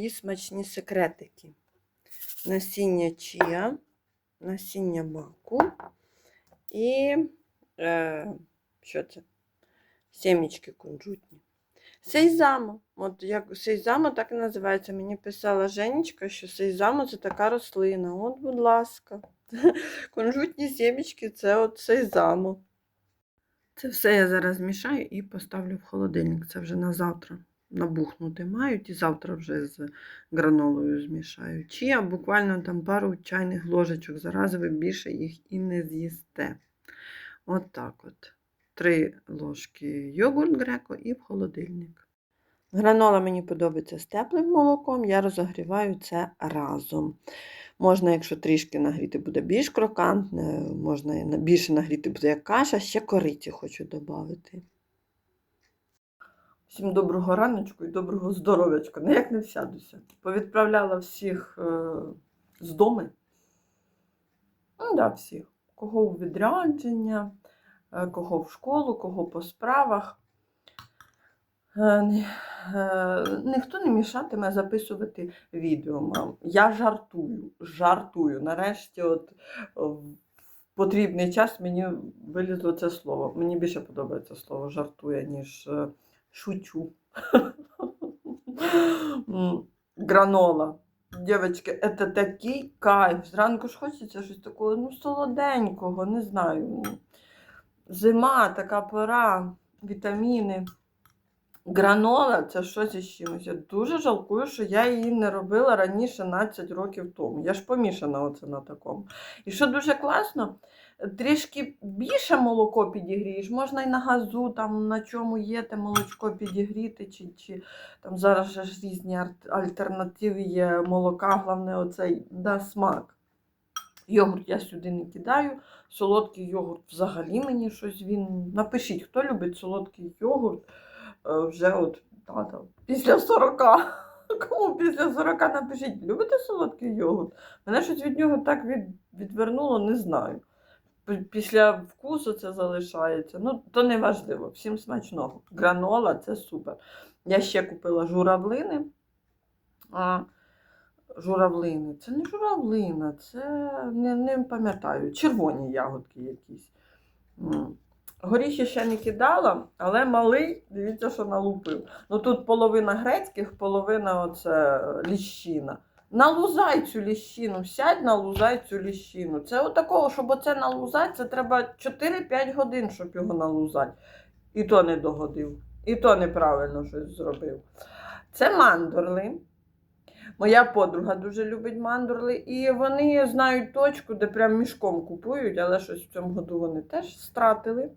мої смачні секретики. Насіння чія, насіння маку і е, що це? Сімічки кунжутні. Сейзамо. От як сейзамо так і називається. Мені писала Женечка, що сейзамо це така рослина. От, будь ласка. Кунжутні сімічки це от сейзамо. Це все я зараз мішаю і поставлю в холодильник. Це вже на завтра набухнути мають, і завтра вже з гранолою змішаю. Чия буквально там пару чайних ложечок. Зараз ви більше їх і не з'їсте. От так от. Три ложки йогурт греко і в холодильник. Гранола мені подобається з теплим молоком, я розогріваю це разом. Можна, якщо трішки нагріти, буде більш крокантне, можна більше нагріти буде як каша, ще кориці хочу додати. Всім доброго раночку і доброго здоров'ячка. Ніяк не всядуся. Повідправляла всіх е, з дому. Ну, да, всіх. Кого у відрядження, е, кого в школу, кого по справах. Е, е, Ніхто не мішатиме записувати відео, мам. Я жартую, жартую. Нарешті, от е, в потрібний час мені вилізло це слово. Мені більше подобається слово жартує, ніж е, шучу. Гранола. Дівчатки, це такий кайф. Зранку ж хочеться щось такого, ну, солоденького, не знаю. Зима, така пора, вітаміни. Гранола це щось із чимось. Я дуже жалкую, що я її не робила раніше 12 років тому. Я ж помішана оце на такому. І що дуже класно, трішки більше молоко підігрієш, можна і на газу, там на чому є те молочко підігріти, чи, чи там зараз ж різні альтернативи є молока, головне оцей да, смак. Йогурт я сюди не кидаю. Солодкий йогурт взагалі мені щось він. Напишіть, хто любить солодкий йогурт вже от та, там, після 40. Кому після 40 напишіть, любите солодкий йогурт? Мене щось від нього так від, відвернуло, не знаю. Після вкусу це залишається. Ну, то не важливо. Всім смачного. Гранола це супер. Я ще купила журавлини. А, журавлини. Це не журавлина, це не, не пам'ятаю. Червоні ягодки якісь. Горіхи ще не кидала, але малий, дивіться, що налупив. Ну тут половина грецьких, половина оце ліщина. Налузай цю ліщину, сядь, налузай цю ліщину. Це отакого, щоб оце налузати, це треба 4-5 годин, щоб його налузати. І то не догодив. І то неправильно щось зробив. Це мандорли. Моя подруга дуже любить мандорли, і вони знають точку, де прям мішком купують, але щось в цьому году вони теж стратили.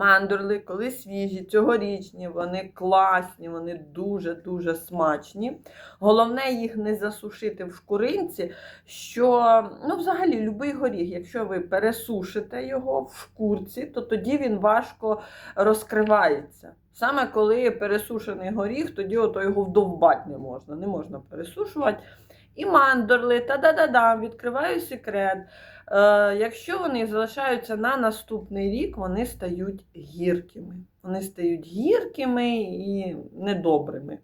Мандорли, коли свіжі, цьогорічні, вони класні, вони дуже-дуже смачні. Головне їх не засушити в шкуринці, що, ну, взагалі, любий горіх, якщо ви пересушите його в шкурці, то тоді він важко розкривається. Саме коли пересушений горіх, тоді ото його вдовбати не можна. Не можна пересушувати. І мандорли, та-да-да-да, відкриваю секрет. Е, якщо вони залишаються на наступний рік, вони стають гіркими. Вони стають гіркими і недобрими.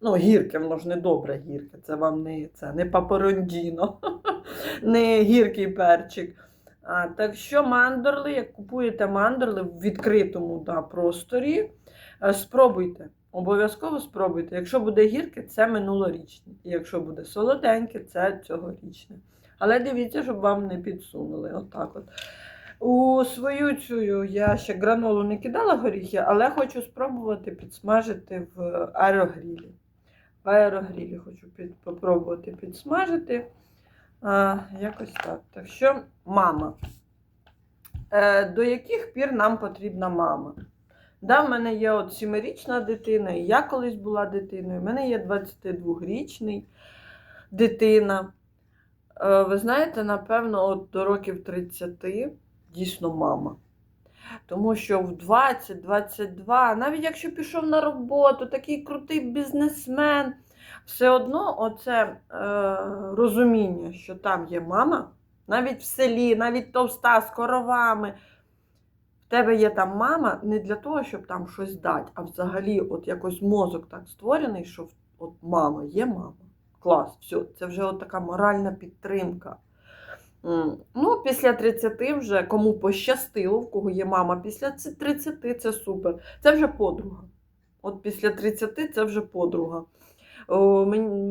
Ну, гірке, воно ж не добре гірке. Це вам не, це, не папорондіно, не гіркий перчик. А, так що мандорли, як купуєте мандорли в відкритому да, просторі, е, спробуйте. Обов'язково спробуйте. Якщо буде гірке, це минулорічне. І якщо буде солоденьке, це цьогорічне. Але дивіться, щоб вам не підсунули. Отак от. У свою цю я ще гранолу не кидала горіхи, але хочу спробувати підсмажити в аерогрілі. В аерогрілі хочу під, попробувати підсмажити. А, якось так. Так що, мама. Е, до яких пір нам потрібна мама? Да, в мене є от 7-річна дитина, і я колись була дитиною. У мене є 22-річний дитина. Е, Ви знаєте, напевно, от до років 30 дійсно мама. Тому що в 20-22, навіть якщо пішов на роботу, такий крутий бізнесмен, все одно оце е, розуміння, що там є мама, навіть в селі, навіть товста з коровами. В тебе є там мама не для того, щоб там щось дати, а взагалі, от якось мозок так створений, що от мама, є мама. Клас, все, це вже от така моральна підтримка. Ну, після 30 вже кому пощастило, в кого є мама, після 30 це супер. Це вже подруга. От після 30 це вже подруга.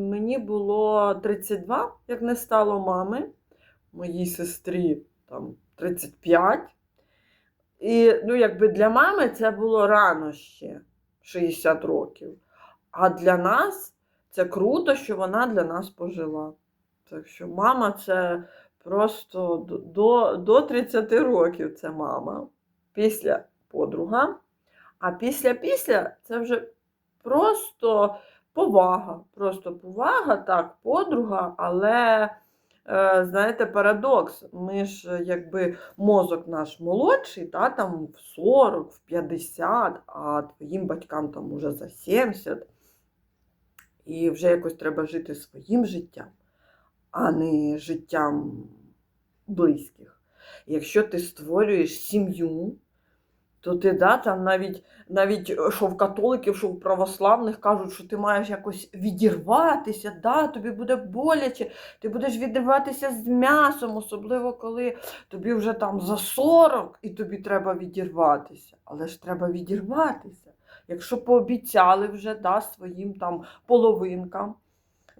Мені було 32, як не стало мами, моїй сестрі там 35. І ну, якби для мами це було рано ще 60 років. А для нас це круто, що вона для нас пожила. Так що мама це просто до, до, до 30 років це мама. Після подруга. А після-після це вже просто повага. Просто повага, так, подруга, але. е, Знаєте, парадокс. Ми ж якби мозок наш молодший, та, там в 40, в 50, а твоїм батькам там уже за 70. І вже якось треба жити своїм життям, а не життям близьких. Якщо ти створюєш сім'ю, то ти да, там навіть, навіть е, що в католиків, що в православних кажуть, що ти маєш якось відірватися, да, тобі буде боляче, ти будеш відриватися з м'ясом, особливо коли тобі вже там за 40 і тобі треба відірватися. Але ж треба відірватися. Якщо пообіцяли вже да, своїм там половинкам,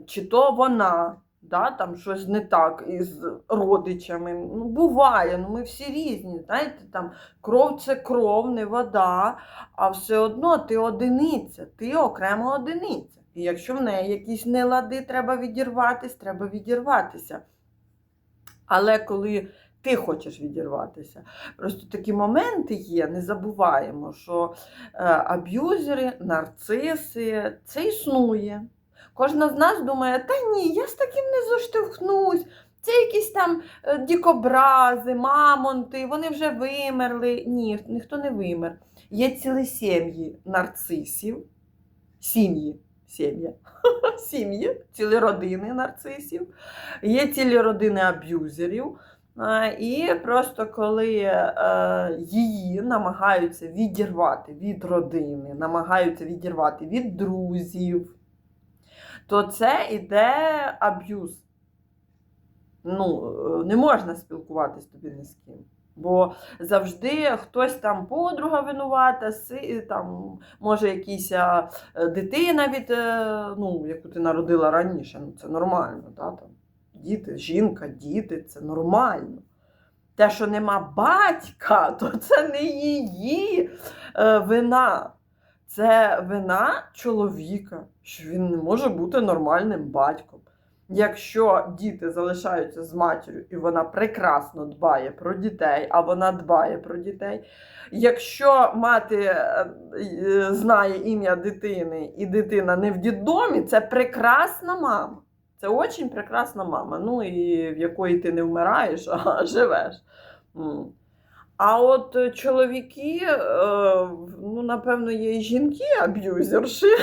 чи то вона, да, там щось не так із родичами. Ну, буває, ну ми всі різні. Знаєте, там кров це кров, не вода, а все одно ти одиниця, ти окрема одиниця. І якщо в неї якісь нелади, треба відірватися, треба відірватися. Але коли ти хочеш відірватися, просто такі моменти є, не забуваємо, що е, аб'юзери, нарциси, це існує. Кожна з нас думає, та ні, я з таким не зоштовхнусь. Це якісь там е, дікобрази, мамонти, вони вже вимерли. Ні, ніхто не вимер. Є цілі сім'ї нарцисів, сім'ї, сім'я, сім'ї, цілі родини нарцисів, є цілі родини аб'юзерів. І просто коли е, її намагаються відірвати від родини, намагаються відірвати від друзів, то це іде аб'юз. Ну, е, не можна спілкуватись тобі ні з ким. Бо завжди хтось там подруга винувата, там, може якась е, дитина від, ну, яку ти народила раніше. Ну, це нормально. Да? Там, діти, жінка, діти це нормально. Те, що нема батька, то це не її е, вина. Це вина чоловіка, що він не може бути нормальним батьком. Якщо діти залишаються з матір'ю і вона прекрасно дбає про дітей, а вона дбає про дітей. Якщо мати е, е, знає ім'я дитини і дитина не в дітдомі, це прекрасна мама. Це дуже прекрасна мама. Ну і в якої ти не вмираєш, а живеш. А от чоловіки, е, ну, напевно, є і жінки аб'юзерші.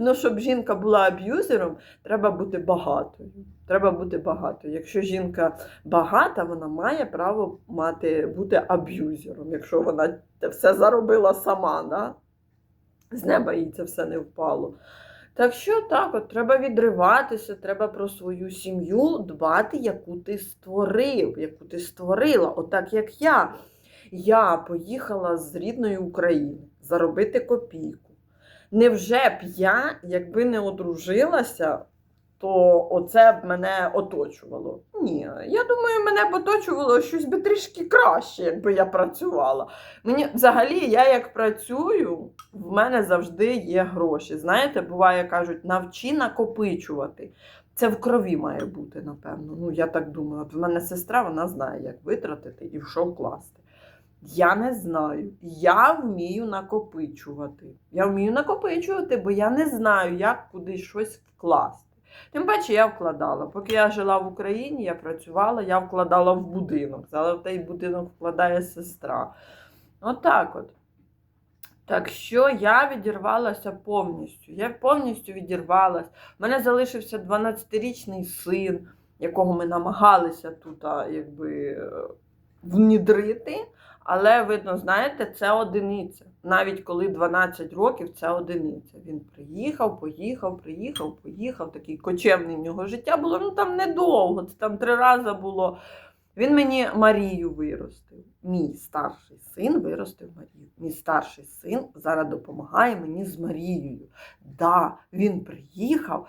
Ну, щоб жінка була аб'юзером, треба бути багатою. Треба бути багатою. Якщо жінка багата, вона має право мати, бути аб'юзером, якщо вона все заробила сама, да? з неба їй це все не впало. Так що так, от треба відриватися, треба про свою сім'ю дбати, яку ти створив, яку ти створила. Отак як я. Я поїхала з рідної України заробити копійку. Невже б я, якби не одружилася, то оце б мене оточувало? Ні, я думаю, мене б оточувало щось би трішки краще, якби я працювала. Мені взагалі, я як працюю, в мене завжди є гроші. Знаєте, буває, кажуть, навчи накопичувати. Це в крові має бути, напевно. Ну, я так думаю. От в мене сестра, вона знає, як витратити і в що вкласти. Я не знаю. Я вмію накопичувати. Я вмію накопичувати, бо я не знаю, як куди щось вкласти. Тим паче я вкладала. Поки я жила в Україні, я працювала, я вкладала в будинок. Але в той будинок вкладає сестра. Отак от. Так що я відірвалася повністю. Я повністю відірвалася. У мене залишився 12-річний син, якого ми намагалися тут якби, е, внідрити. Але, видно, знаєте, це одиниця. Навіть коли 12 років, це одиниця. Він приїхав, поїхав, приїхав, поїхав. Такий кочевний в нього життя було. Ну там недовго, це там три рази було. Він мені Марію виростив. Мій старший син виростив Марію. Мій старший син зараз допомагає мені з Марією. Да, він приїхав,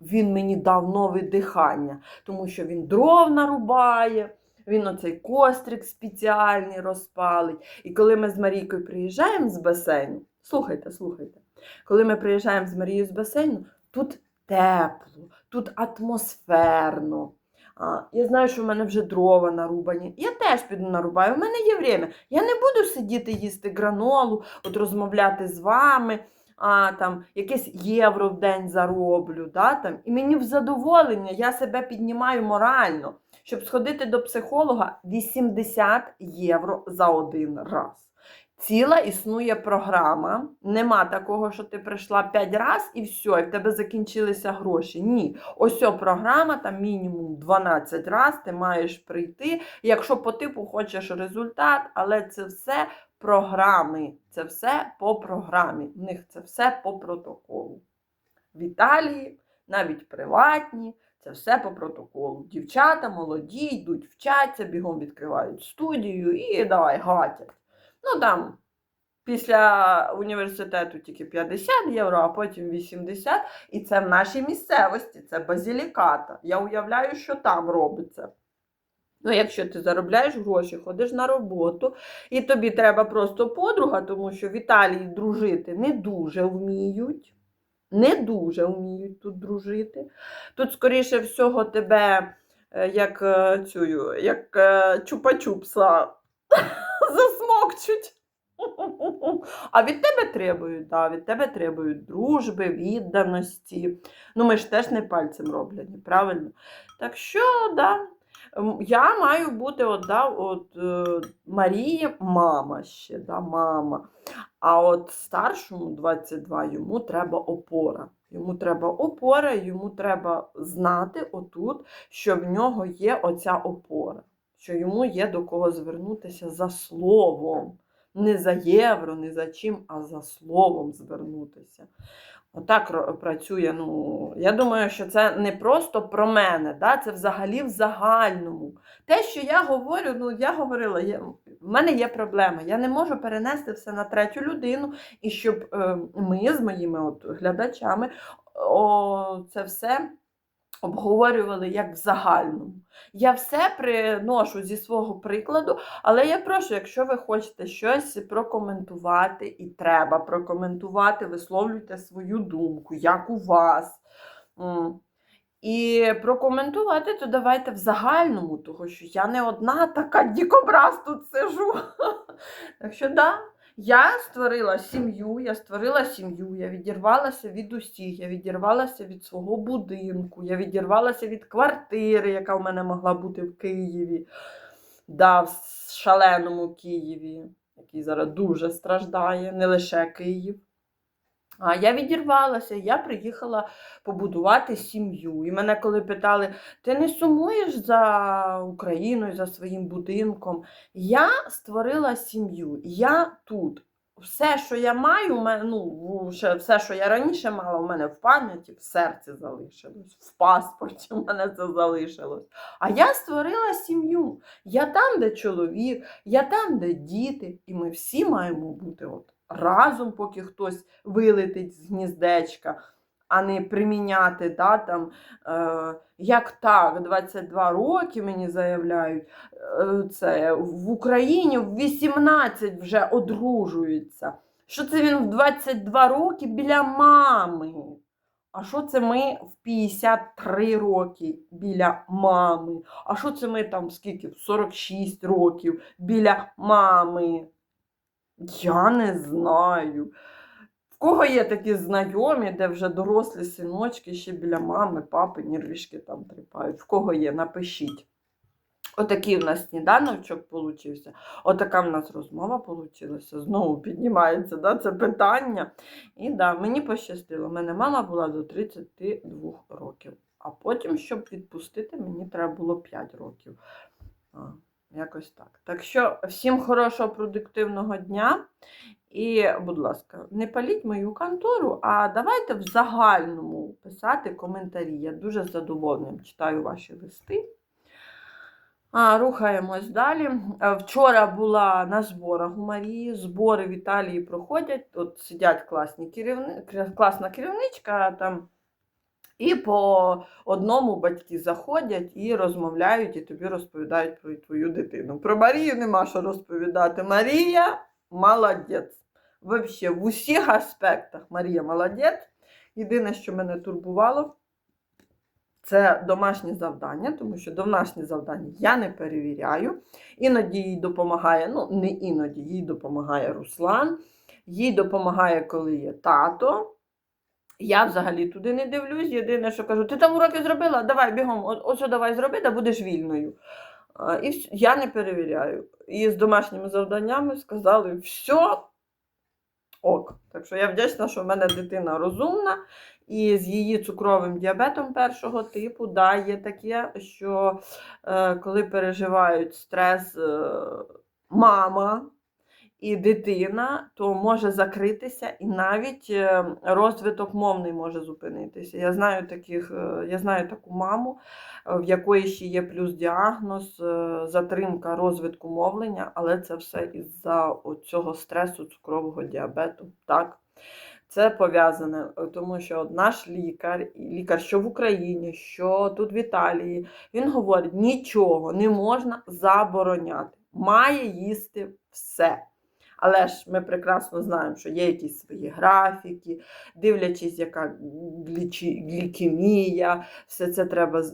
він мені дав нове дихання, тому що він дров нарубає, він оцей кострик спеціальний розпалить. І коли ми з Марійкою приїжджаємо з басейну, слухайте, слухайте, коли ми приїжджаємо з Марією з басейну, тут тепло, тут атмосферно. А, я знаю, що в мене вже дрова нарубані. Я теж піду нарубаю. У мене є время. Я не буду сидіти їсти гранолу, от розмовляти з вами, а там якесь євро в день зароблю. Да, там. І мені в задоволення, я себе піднімаю морально, щоб сходити до психолога 80 євро за один раз. Ціла існує програма. Нема такого, що ти прийшла 5 разів і все, і в тебе закінчилися гроші. Ні. Ось ця програма, там мінімум 12 разів ти маєш прийти, якщо по типу хочеш результат, але це все програми. Це все по програмі. В них це все по протоколу. В Італії, навіть приватні, це все по протоколу. Дівчата молоді, йдуть вчаться, бігом відкривають студію і давай гатять. Ну там після університету тільки 50 євро, а потім 80. І це в нашій місцевості, це базіліката. Я уявляю, що там робиться. Ну, якщо ти заробляєш гроші, ходиш на роботу, і тобі треба просто подруга, тому що в Італії дружити не дуже вміють. Не дуже вміють тут дружити. Тут, скоріше всього, тебе е, як е, цю, як е, чупа-чупса засмокчуть. А від тебе требують, да, від тебе требують дружби, відданості. Ну, ми ж теж не пальцем роблені, правильно? Так що, да, я маю бути от, да, от, Марії мама ще, да, мама. А от старшому 22 йому треба опора. Йому треба опора, йому треба знати отут, що в нього є оця опора, що йому є до кого звернутися за словом. Не за євро, не за чим, а за словом звернутися. Отак працює. Ну, я думаю, що це не просто про мене, да? це взагалі в загальному. Те, що я говорю, ну я говорила, я, в мене є проблема. Я не можу перенести все на третю людину, і щоб е, ми з моїми от, глядачами о, це все обговорювали як в загальному. Я все приношу зі свого прикладу, але я прошу, якщо ви хочете щось прокоментувати, і треба прокоментувати, висловлюйте свою думку, як у вас. І прокоментувати, то давайте в загальному, тому що я не одна така дікобраз тут сижу. Так що, да, я створила сім'ю, я створила сім'ю, я відірвалася від усіх, я відірвалася від свого будинку, я відірвалася від квартири, яка в мене могла бути в Києві, да, в шаленому Києві, який зараз дуже страждає, не лише Київ. А я відірвалася, я приїхала побудувати сім'ю. І мене коли питали, ти не сумуєш за Україною, за своїм будинком? Я створила сім'ю. Я тут. Все, що я маю, ну, все, що я раніше мала, у мене в пам'яті, в серці залишилось, в паспорті у мене це залишилось. А я створила сім'ю. Я там, де чоловік, я там, де діти, і ми всі маємо бути от разом, поки хтось вилетить з гніздечка, а не приміняти, да, там, е, як так, 22 роки мені заявляють, е, це в Україні в 18 вже одружуються. Що це він в 22 роки біля мами? А що це ми в 53 роки біля мами? А що це ми там скільки? В 46 років біля мами? Я не знаю. В кого є такі знайомі, де вже дорослі синочки ще біля мами, папи, нервішки там тріпають. В кого є, напишіть. Отакий в нас сніданочок получився. Отака в нас розмова получилася. Знову піднімається да, це питання. І да, мені пощастило. У мене мама була до 32 років. А потім, щоб відпустити, мені треба було 5 років. Якось так. Так що всім хорошого продуктивного дня. І, будь ласка, не паліть мою контору, а давайте в загальному писати коментарі. Я дуже з задоволенням читаю ваші листи. А, Рухаємось далі. Е, Вчора була на зборах у Марії. Збори в Італії проходять. От сидять класні керівни... класна керівничка там. І по одному батьки заходять і розмовляють, і тобі розповідають про твою дитину. Про Марію нема що розповідати. Марія молодець. Вообще, в усіх аспектах Марія молодець. Єдине, що мене турбувало, це домашні завдання, тому що домашні завдання я не перевіряю. Іноді їй допомагає, ну не іноді, їй допомагає Руслан, їй допомагає, коли є тато. Я взагалі туди не дивлюсь. Єдине, що кажу, ти там уроки зробила, давай бігом, оце давай зроби, да будеш вільною. І я не перевіряю. І з домашніми завданнями сказали, все ок. Так що я вдячна, що в мене дитина розумна, і з її цукровим діабетом першого типу, да, є таке, що е, коли переживають стрес е, мама і дитина, то може закритися, і навіть е, розвиток мовний може зупинитися. Я знаю таких, е, я знаю таку маму, е, в якої ще є плюс діагноз, затримка розвитку мовлення, але це все із-за цього стресу цукрового діабету. Так? Це пов'язане, тому що наш лікар, лікар, що в Україні, що тут в Італії, він говорить, нічого не можна забороняти. Має їсти все. Але ж ми прекрасно знаємо, що є якісь свої графіки, дивлячись, яка глікемія, все це треба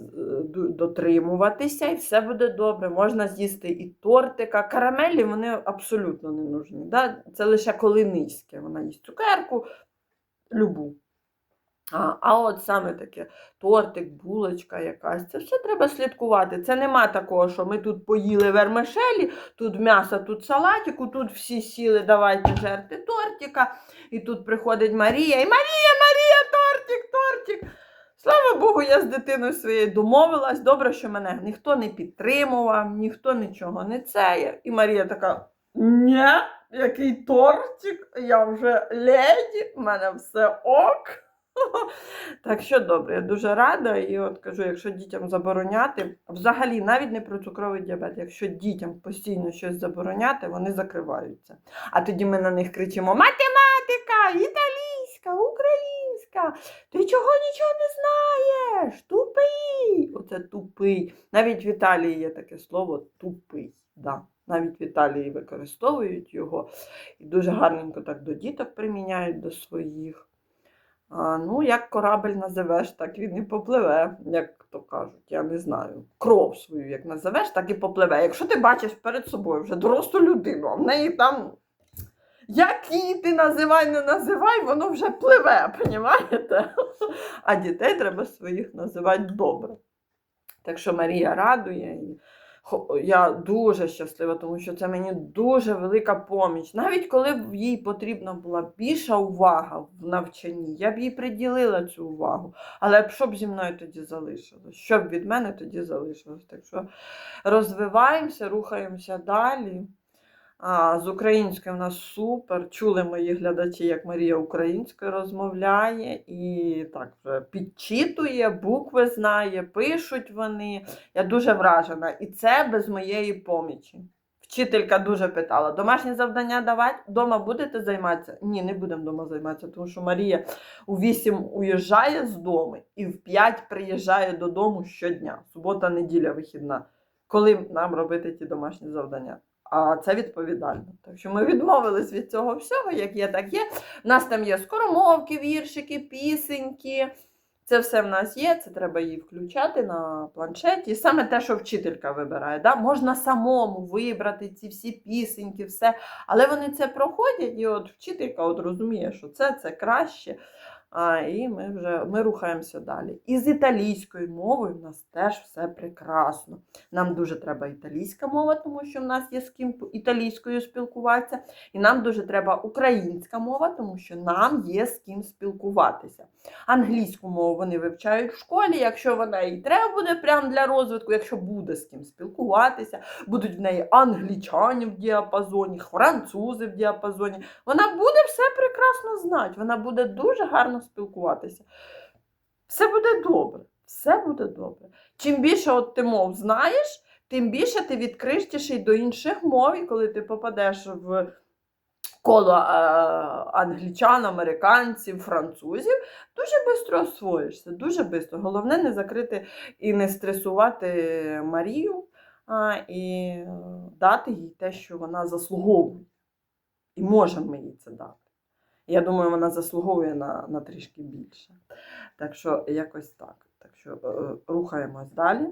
дотримуватися, і все буде добре. Можна з'їсти і тортика. Карамелі вони абсолютно не нужні. Да? Це лише коли низьке. Вона їсть цукерку, любу. А, от саме таке тортик, булочка якась, це все треба слідкувати. Це нема такого, що ми тут поїли вермишелі, тут м'ясо, тут салатику, тут всі сіли, давайте жерти тортика. І тут приходить Марія, і Марія, Марія, тортик, тортик. Слава Богу, я з дитиною своєю домовилась. Добре, що мене ніхто не підтримував, ніхто нічого не цеє. І Марія така: ні, який тортик, я вже леді, в мене все ок. Так що добре, я дуже рада. І от кажу, якщо дітям забороняти, взагалі навіть не про цукровий діабет, якщо дітям постійно щось забороняти, вони закриваються. А тоді ми на них кричимо: математика, італійська, українська, ти чого нічого не знаєш? Тупий. Оце тупий. Навіть в Італії є таке слово тупий. Да. Навіть в Італії використовують його і дуже гарненько так до діток приміняють до своїх. Ну, як корабель називеш, так він і попливе, як то кажуть, я не знаю. Кров свою, як називеш, так і попливе. Якщо ти бачиш перед собою вже дорослу людину, а в неї там. Як її ти називай, не називай, воно вже пливе, понімаєте? А дітей треба своїх називати добре. Так що Марія радує. Я дуже щаслива, тому що це мені дуже велика поміч. Навіть коли б їй потрібна була більша увага в навчанні, я б їй приділила цю увагу. Але що б зі мною тоді залишилось? Що б від мене тоді залишилось? Так що розвиваємося, рухаємося далі. А, з українською в нас супер. Чули мої глядачі, як Марія українською розмовляє і так вже підчитує, букви знає, пишуть вони. Я дуже вражена. І це без моєї помічі. Вчителька дуже питала: домашні завдання давати? Дома будете займатися? Ні, не будемо вдома займатися, тому що Марія у 8 уїжджає з дому і в 5 приїжджає додому щодня. Субота, неділя, вихідна. Коли нам робити ті домашні завдання? А це відповідально. Так що ми відмовились від цього всього, як є, так є. У нас там є скоромовки, віршики, пісеньки. Це все в нас є, це треба її включати на планшеті. Саме те, що вчителька вибирає. Да? Можна самому вибрати ці всі пісеньки, все. Але вони це проходять, і от вчителька от розуміє, що це, це краще. А, і ми вже ми рухаємося далі. І з італійською мовою в нас теж все прекрасно. Нам дуже треба італійська мова, тому що в нас є з ким італійською спілкуватися. І нам дуже треба українська мова, тому що нам є з ким спілкуватися. Англійську мову вони вивчають в школі, якщо вона і треба буде прямо для розвитку, якщо буде з ким спілкуватися, будуть в неї англічані в діапазоні, французи в діапазоні. Вона буде все прекрасно знати, вона буде дуже гарно спілкуватися. Все буде добре, все буде добре. Чим більше от ти мов знаєш, тим більше ти відкриєшся й до інших мов, і коли ти попадеш в коло е, англічан, американців, французів, дуже швидко освоїшся, дуже швидко. Головне не закрити і не стресувати Марію а, і дати їй те, що вона заслуговує. І можемо ми їй це дати. Я думаю, вона заслуговує на, на трішки більше. Так що якось так. Так що е, рухаємось далі.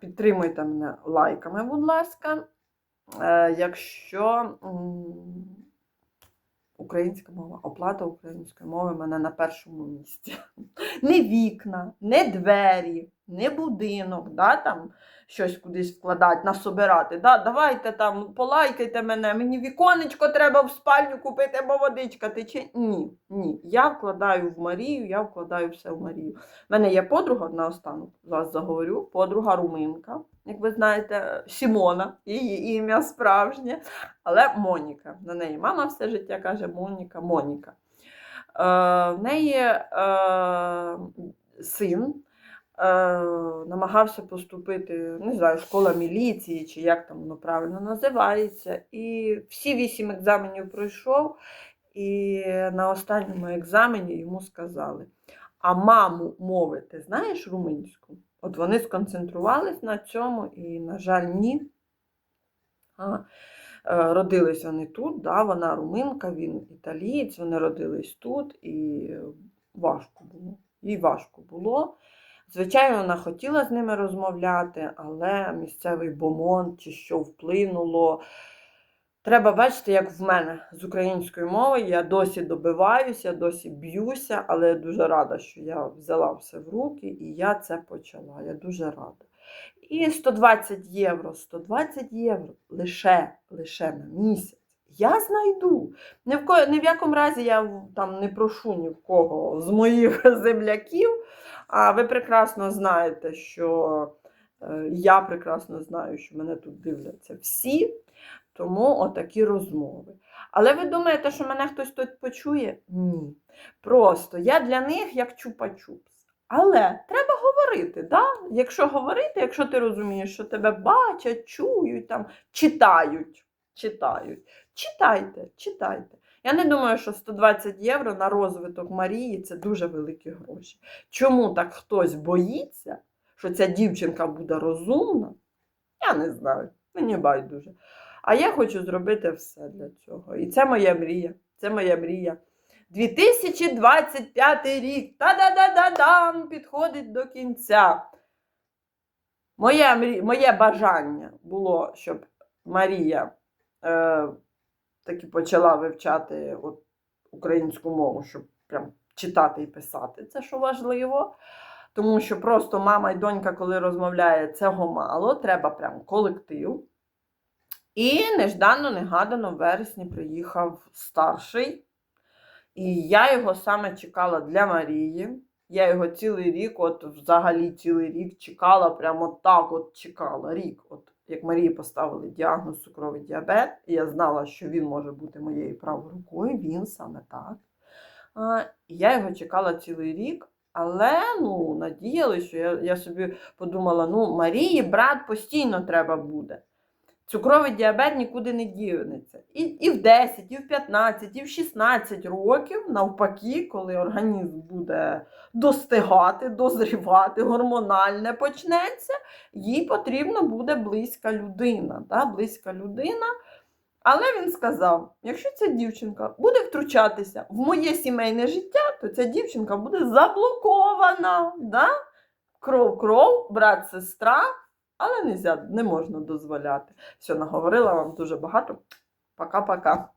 Підтримуйте мене лайками, будь ласка. Е, Якщо українська мова, оплата української мови в мене на першому місці. Не вікна, не двері, не будинок, да, там щось кудись вкладати, насобирати. Да, давайте там полайкайте мене, мені віконечко треба в спальню купити, бо водичка тече. Ні, ні. Я вкладаю в Марію, я вкладаю все в Марію. У мене є подруга наостанок, зараз заговорю, подруга руминка, як ви знаєте, Сімона, її ім'я справжнє, але Моніка. На неї мама все життя каже Моніка, Моніка. Е, в неї е, син намагався поступити, не знаю, школа міліції, чи як там воно правильно називається. І всі вісім екзаменів пройшов, і на останньому екзамені йому сказали: а маму мови ти знаєш румунську? От вони сконцентрувались на цьому, і, на жаль, ні. А, е, Родились вони тут, да, вона руминка, він італієць, вони родились тут, і важко було. Їй важко було. Звичайно, вона хотіла з ними розмовляти, але місцевий бомон чи що вплинуло. Треба бачити, як в мене з українською мовою. Я досі добиваюся, досі б'юся, але я дуже рада, що я взяла все в руки і я це почала. Я дуже рада. І 120 євро, 120 євро лише, лише на місяць. Я знайду. Ні в, ко... ні в якому разі я там не прошу ні в кого з моїх земляків. А ви прекрасно знаєте, що е, я прекрасно знаю, що мене тут дивляться всі. Тому отакі розмови. Але ви думаєте, що мене хтось тут почує? Ні. Просто я для них як чупа-чупс. Але треба говорити. Да? Якщо говорити, якщо ти розумієш, що тебе бачать, чують, там, читають, читають. Читайте, читайте. Я не думаю, що 120 євро на розвиток Марії це дуже великі гроші. Чому так хтось боїться, що ця дівчинка буде розумна? Я не знаю. Мені байдуже. А я хочу зробити все для цього. І це моя мрія. Це моя мрія. 2025 рік. Та-да-да-да-дам! Підходить до кінця. Моє. Моє бажання було, щоб Марія е, таки почала вивчати от, українську мову, щоб прям читати і писати. Це що важливо. Тому що просто мама і донька, коли розмовляє, цього мало, треба прям колектив. І неждано, негадано в вересні приїхав старший. І я його саме чекала для Марії. Я його цілий рік, от взагалі цілий рік чекала, прямо так от чекала рік. От як Марії поставили діагноз цукровий діабет, і я знала, що він може бути моєю правою рукою, він саме так. Я його чекала цілий рік, але ну, надіялася, що я, я собі подумала: ну, Марії брат постійно треба буде. Цукровий діабет нікуди не дінеться. І, і в 10, і в 15, і в 16 років, навпаки, коли організм буде достигати, дозрівати, гормональне почнеться, їй потрібна буде близька людина. Да? Близька людина. Але він сказав: якщо ця дівчинка буде втручатися в моє сімейне життя, то ця дівчинка буде заблокована. Да? Кров, кров, брат, сестра, але не можна дозволяти. Все, наговорила вам дуже багато. Пока-пока.